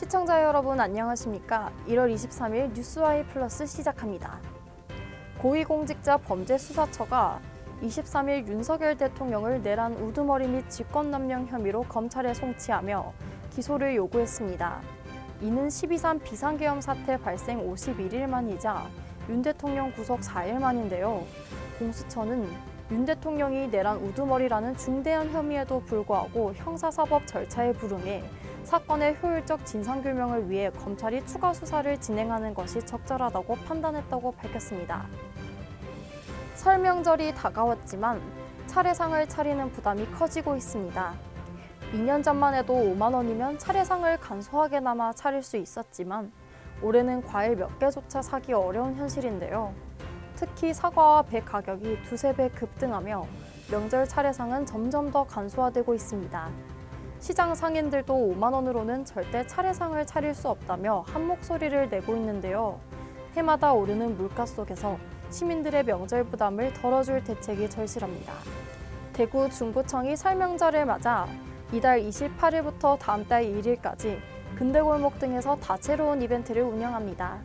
시청자 여러분 안녕하십니까? 1월 23일 뉴스와이 플러스 시작합니다. 고위공직자 범죄수사처가 23일 윤석열 대통령을 내란 우두머리 및 직권남용 혐의로 검찰에 송치하며 기소를 요구했습니다. 이는 12.3 비상계엄 사태 발생 51일 만이자 윤 대통령 구속 4일 만인데요. 공수처는 윤 대통령이 내란 우두머리라는 중대한 혐의에도 불구하고 형사사법 절차에 불응해 사건의 효율적 진상규명을 위해 검찰이 추가 수사를 진행하는 것이 적절하다고 판단했다고 밝혔습니다. 설명절이 다가왔지만 차례상을 차리는 부담이 커지고 있습니다. 2년 전만 해도 5만 원이면 차례상을 간소하게나마 차릴 수 있었지만 올해는 과일 몇 개조차 사기 어려운 현실인데요. 특히 사과와 배 가격이 두세 배 급등하며 명절 차례상은 점점 더 간소화되고 있습니다. 시장 상인들도 5만 원으로는 절대 차례상을 차릴 수 없다며 한 목소리를 내고 있는데요. 해마다 오르는 물가 속에서 시민들의 명절 부담을 덜어줄 대책이 절실합니다. 대구 중구청이 설명절을 맞아 이달 28일부터 다음 달 1일까지 근대골목 등에서 다채로운 이벤트를 운영합니다.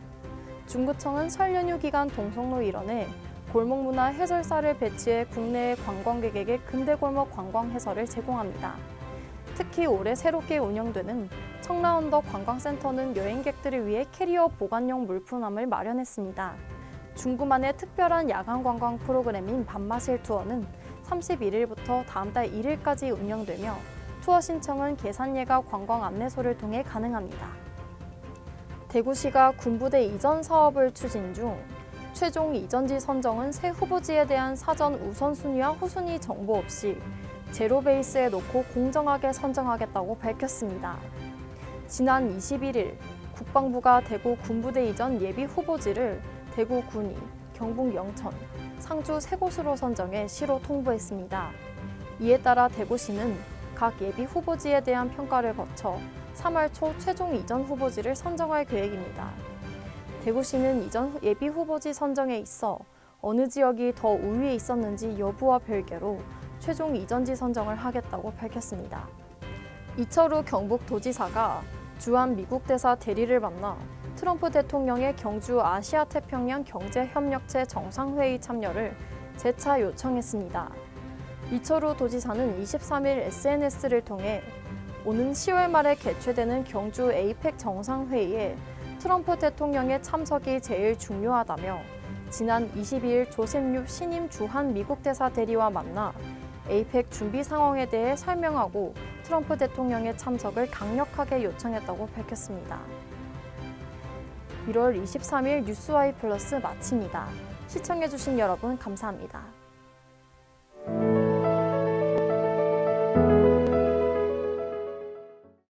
중구청은 설 연휴 기간 동성로 일원에 골목문화 해설사를 배치해 국내의 관광객에게 근대골목 관광 해설을 제공합니다. 특히 올해 새롭게 운영되는 청라언덕 관광센터는 여행객들을 위해 캐리어 보관용 물품함을 마련했습니다. 중구만의 특별한 야간 관광 프로그램인 밤마실 투어는 31일부터 다음 달 1일까지 운영되며 투어 신청은 계산예가 관광 안내소를 통해 가능합니다. 대구시가 군부대 이전 사업을 추진 중 최종 이전지 선정은 새 후보지에 대한 사전 우선순위와 후순위 정보 없이 제로 베이스에 놓고 공정하게 선정하겠다고 밝혔습니다. 지난 21일 국방부가 대구 군부대 이전 예비 후보지를 대구 군이, 경북 영천, 상주 세 곳으로 선정해 시로 통보했습니다. 이에 따라 대구시는 각 예비 후보지에 대한 평가를 거쳐 3월 초 최종 이전 후보지를 선정할 계획입니다. 대구시는 이전 예비 후보지 선정에 있어 어느 지역이 더 우위에 있었는지 여부와 별개로 최종 이전지 선정을 하겠다고 밝혔습니다. 이철우 경북도지사가 주한 미국 대사 대리를 만나 트럼프 대통령의 경주 아시아 태평양 경제 협력체 정상회의 참여를 재차 요청했습니다. 이철우 도지사는 23일 SNS를 통해 오는 10월 말에 개최되는 경주 에이펙 정상회의에 트럼프 대통령의 참석이 제일 중요하다며 지난 22일 조셉 유 신임 주한 미국 대사 대리와 만나 에이펙 준비 상황에 대해 설명하고 트럼프 대통령의 참석을 강력하게 요청했다고 밝혔습니다. 1월 23일 뉴스와이 플러스 마칩니다. 시청해주신 여러분 감사합니다.